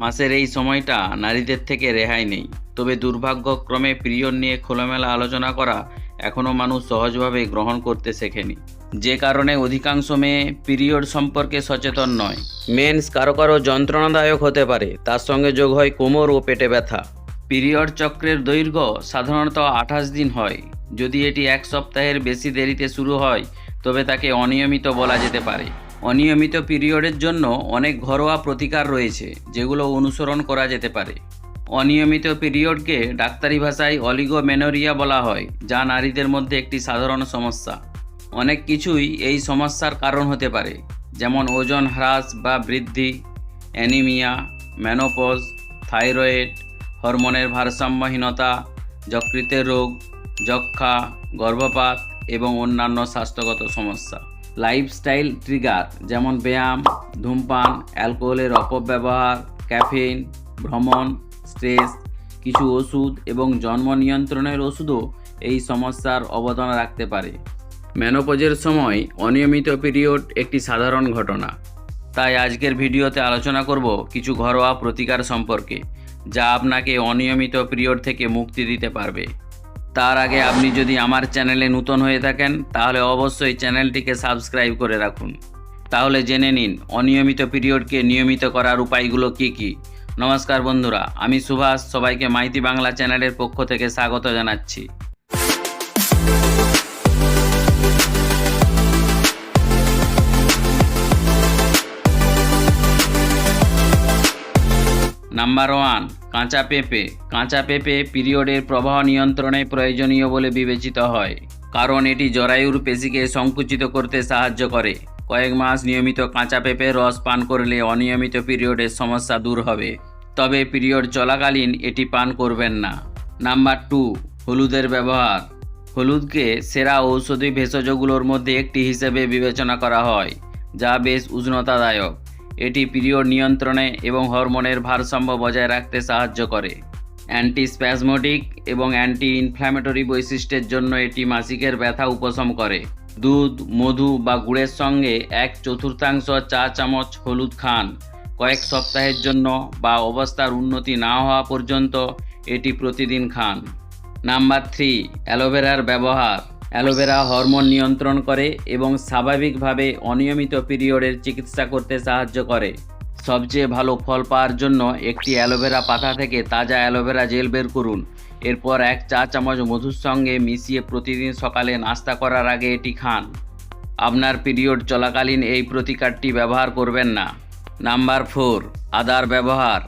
মাসের এই সময়টা নারীদের থেকে রেহাই নেই। তবে দুর্ভাগ্যক্রমে পিরিয়ড নিয়ে খোলামেলা আলোচনা করা এখনও মানুষ সহজভাবে গ্রহণ করতে শেখেনি। যে কারণে অধিকাংশ মেয়ে পিরিয়ড সম্পর্কে সচেতন নয়। মেন্স কারও কারও যন্ত্রণাদায়ক হতে পারে তার সঙ্গে যোগ হয় কোমর ও পেটে ব্যথা। পিরিয়ড চক্রের দৈর্ঘ্য সাধারণত আঠাশ দিন হয়। যদি এটি এক সপ্তাহের বেশি দেরিতে শুরু হয় তবে তাকে অনিয়মিত বলা যেতে পারে। অনিয়মিত পিরিয়ডের জন্য অনেক ঘরোয়া প্রতিকার রয়েছে, যেগুলো অনুসরণ করা যেতে পারে। অনিয়মিত পিরিয়ডকে ডাক্তারি ভাষায় অলিগোমেনোরিয়া বলা হয়, যা নারীদের মধ্যে একটি সাধারণ সমস্যা। অনেক কিছুই এই সমস্যার কারণ হতে পারে, যেমন ওজন হ্রাস বা বৃদ্ধি, অ্যানিমিয়া ম্যানোপজ থাইরয়েড, হরমোনের ভারসাম্যহীনতা, যকৃতের রোগ যক্ষা গর্ভপাত এবং অন্যান্য স্বাস্থ্যগত সমস্যা। লাইফস্টাইল ট্রিগার যেমন ব্যায়াম, ধূমপান, অ্যালকোহলের অপব্যবহার, ক্যাফেইন, ভ্রমণ, স্ট্রেস, কিছু ওষুধ এবং জন্ম নিয়ন্ত্রণের ওষুধও এই সমস্যার অবদান রাখতে পারে। মেনোপজের সময় অনিয়মিত পিরিয়ড একটি সাধারণ ঘটনা। তাই আজকের ভিডিওতে আলোচনা করব কিছু ঘরোয়া প্রতিকার সম্পর্কে, যা আপনাকে অনিয়মিত পিরিয়ড থেকে মুক্তি দিতে পারবে। তার আগে আপনি যদি আমার চ্যানেলে নতুন হয়ে থাকেন, তাহলে অবশ্যই চ্যানেলটিকে সাবস্ক্রাইব করে রাখুন। তাহলে জেনে নিন, অনিয়মিত পিরিয়ডকে নিয়মিত করার উপায়গুলো কি কি। নমস্কার বন্ধুরা, আমি সুভাষ, সবাইকে মাইতি বাংলা চ্যানেলের পক্ষ থেকে স্বাগত জানাচ্ছি। নাম্বার ওয়ান, কাঁচা পেঁপে। কাঁচা পেঁপে পিরিয়ডের প্রবাহ নিয়ন্ত্রণে প্রয়োজনীয় বলে বিবেচিত হয়, কারণ এটি জরায়ুর পেশিকে সংকুচিত করতে সাহায্য করে। কয়েক মাস নিয়মিত কাঁচা পেঁপের রস পান করলে অনিয়মিত পিরিয়ডের সমস্যা দূর হবে, তবে পিরিয়ড চলাকালীন এটি পান করবেন না। নাম্বার টু, হলুদের ব্যবহার। হলুদকে সেরা ঔষধি ভেষজগুলোর মধ্যে একটি হিসেবে বিবেচনা করা হয়, যা বেশ উষ্ণতাদায়ক। এটি পিরিয়ড নিয়ন্ত্রণে এবং হরমোনের ভারসাম্য বজায় রাখতে সাহায্য করে। অ্যান্টি স্প্যাসমোটিক এবং অ্যান্টি ইনফ্ল্যামেটরি বৈশিষ্ট্যের জন্য এটি মাসিকের ব্যথা উপশম করে। দুধ, মধু বা গুড়ের সঙ্গে এক চতুর্থাংশ চা চামচ হলুদ খান। কয়েক সপ্তাহের জন্য বা অবস্থার উন্নতি না হওয়া পর্যন্ত এটি প্রতিদিন খান। নাম্বার থ্রি, অ্যালোভেরার ব্যবহার। অ্যালোভেরা হরমোন নিয়ন্ত্রণ করে এবং স্বাভাবিকভাবে অনিয়মিত পিরিয়ডের চিকিৎসা করতে সাহায্য করে। সবচেয়ে ভালো ফল পাওয়ার জন্য একটি অ্যালোভেরা পাতা থেকে তাজা অ্যালোভেরা জেল বের করুন। এরপর এক চা চামচ মধুর সঙ্গে মিশিয়ে প্রতিদিন সকালে নাস্তা করার আগে এটি খান। আপনার পিরিয়ড চলাকালীন এই প্রতিকারটি ব্যবহার করবেন না। নাম্বার ফোর, আদার ব্যবহার।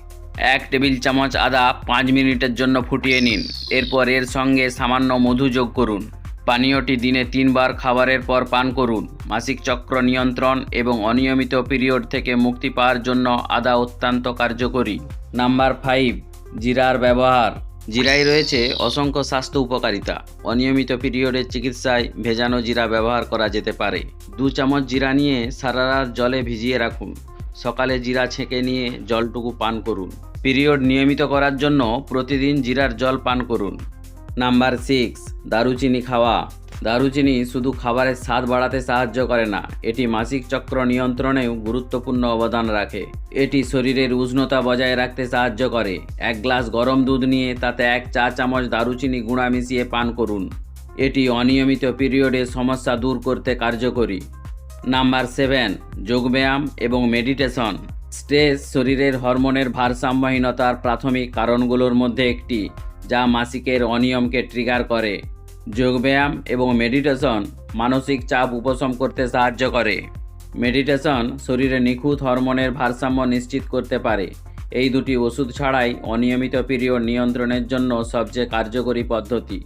এক টেবিল চামচ আদা পাঁচ মিনিটের জন্য ফুটিয়ে নিন। এরপর এর সঙ্গে সামান্য মধু যোগ করুন। পানীয়টি দিনে তিনবার খাবারের পর পান করুন। মাসিক চক্র নিয়ন্ত্রণ এবং অনিয়মিত পিরিয়ড থেকে মুক্তি পাওয়ার জন্য আদা অত্যন্ত কার্যকরী। নাম্বার ফাইভ, জিরার ব্যবহার। জিরায় রয়েছে অসংখ্য স্বাস্থ্য উপকারিতা। অনিয়মিত পিরিয়ডের চিকিৎসায় ভেজানো জিরা ব্যবহার করা যেতে পারে। দু চামচ জিরা নিয়ে সারা রাত জলে ভিজিয়ে রাখুন। সকালে জিরা ছেঁকে নিয়ে জলটুকু পান করুন। পিরিয়ড নিয়মিত করার জন্য প্রতিদিন জিরার জল পান করুন। নাম্বার সিক্স, দারুচিনি খাওয়া। দারুচিনি শুধু খাবারের স্বাদ বাড়াতে সাহায্য করে না, এটি মাসিক চক্র নিয়ন্ত্রণেও গুরুত্বপূর্ণ অবদান রাখে। এটি শরীরের উষ্ণতা বজায় রাখতে সাহায্য করে। এক গ্লাস গরম দুধ নিয়ে তাতে এক চা চামচ দারুচিনি গুঁড়া মিশিয়ে পান করুন। এটি অনিয়মিত পিরিয়ডের সমস্যা দূর করতে কার্যকরী। নাম্বার সেভেন, যোগব্যায়াম এবং মেডিটেশন। স্ট্রেস শরীরের হরমোনের ভারসাম্যহীনতার প্রাথমিক কারণগুলোর মধ্যে একটি, যা মাসিকের অনিয়মকে ট্রিগার করে। যোগব্যায়াম এবং মেডিটেশন মানসিক চাপ উপশম করতে সাহায্য করে। মেডিটেশন শরীরে নিখুঁত হরমোনের ভারসাম্য নিশ্চিত করতে পারে। এই দুটি ওষুধ ছাড়াই অনিয়মিত পিরিয়ড নিয়ন্ত্রণের জন্য সবচেয়ে কার্যকরী পদ্ধতি।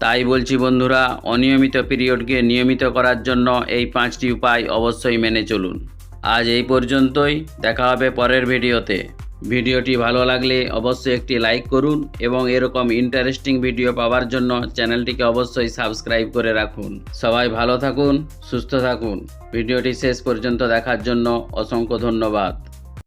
তাই বলছি বন্ধুরা, অনিয়মিত পিরিয়ডকে নিয়মিত করার জন্য এই পাঁচটি উপায় অবশ্যই মেনে চলুন। আজ এই পর্যন্তই, দেখা হবে পরের ভিডিওতে। ভিডিওটি ভালো লাগলে অবশ্যই একটি লাইক করুন এবং এরকম ইন্টারেস্টিং ভিডিও পাওয়ার জন্য চ্যানেলটিকে অবশ্যই সাবস্ক্রাইব করে রাখুন। সবাই ভালো থাকুন, সুস্থ থাকুন। ভিডিওটি শেষ পর্যন্ত দেখার জন্য অসংখ্য ধন্যবাদ।